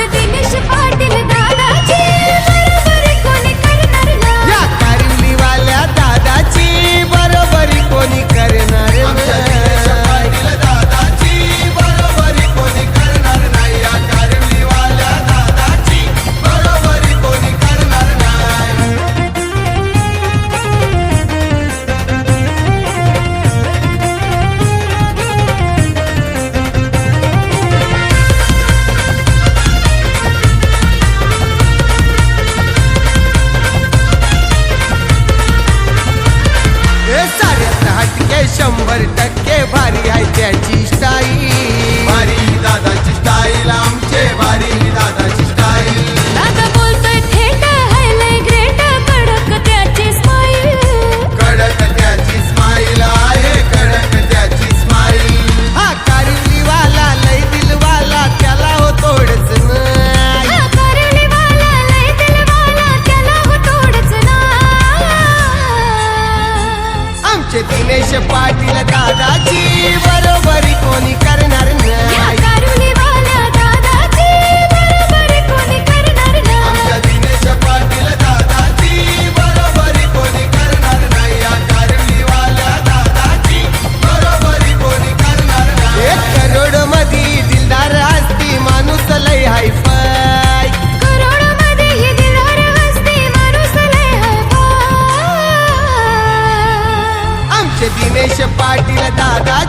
在地面上。వచ్చే తినేసే పార్టీల దాదాజీ బరోబరి కొని दिनेश पाटील दादा